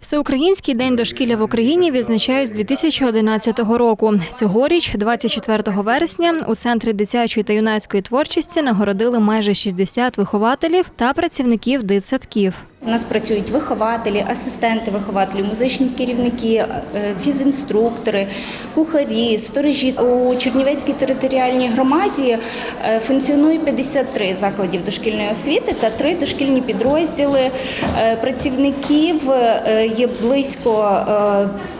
Всеукраїнський день дошкілля в Україні відзначають з 2011 року. Цьогоріч, 24 вересня, у центрі дитячої та юнацької творчості нагородили майже 60 вихователів та працівників дитсадків. У нас працюють вихователі, асистенти вихователі, музичні керівники, е, фізінструктори, кухарі, сторожі. У Чернівецькій територіальній громаді е, функціонує 53 закладів дошкільної освіти та три дошкільні підрозділи. Е, Працівників є близько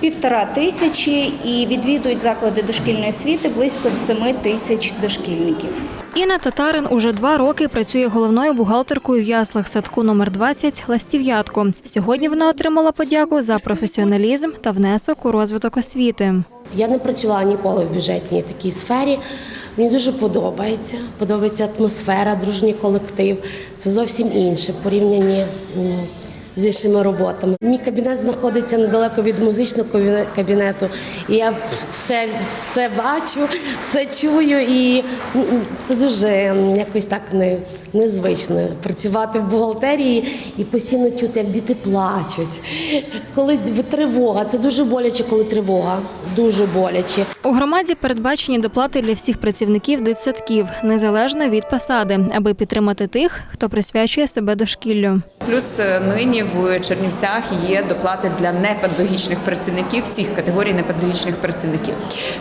півтора тисячі і відвідують заклади дошкільної освіти близько семи тисяч дошкільників. Інна Татарин уже два роки працює головною бухгалтеркою в яслах садку номер 20 Ластів'ятко. Сьогодні вона отримала подяку за професіоналізм та внесок у розвиток освіти. Я не працювала ніколи в бюджетній такій сфері. Мені дуже подобається. Подобається атмосфера, дружній колектив. Це зовсім інше м, з іншими роботами. Мій кабінет знаходиться недалеко від музичного кабінету. І я все, все бачу, все чую, і це дуже якось так не, незвично працювати в бухгалтерії і постійно чути, як діти плачуть. Коли тривога, це дуже боляче, коли тривога. Дуже боляче. У громаді передбачені доплати для всіх працівників дитсадків, незалежно від посади, аби підтримати тих, хто присвячує себе дошкіллю. Плюс е, нині в Чернівцях є доплати для непедагогічних працівників всіх категорій непедагогічних працівників.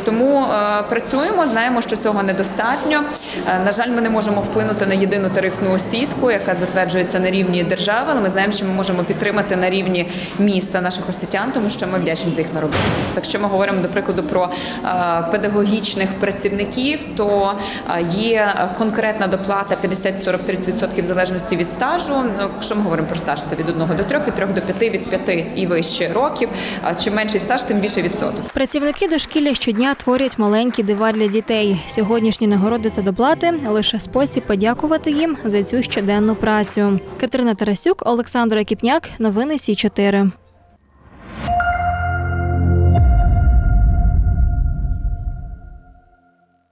Тому е, працюємо, знаємо, що цього недостатньо. Е, на жаль, ми не можемо вплинути на єдину тарифну сітку, яка затверджується на рівні держави, але ми знаємо, що ми можемо підтримати на рівні міста наших освітян, тому що ми вдячні за їх на роботу. Якщо ми говоримо, до прикладу, про е, педагогічних працівників, то є конкретна доплата 50-40-30% в залежності від стажу. Ну, Якщо ми говоримо про стаж, це від 1 до 3, від 3 до 5, від 5 і вище років. А чим менший стаж, тим більше відсоток. Працівники дошкілля щодня творять маленькі дива для дітей. Сьогоднішні нагороди та доплати лише спосіб подякувати їм за цю щоденну працю. Катерина Тарасюк, Олександр Кіпняк, Новини Сі 4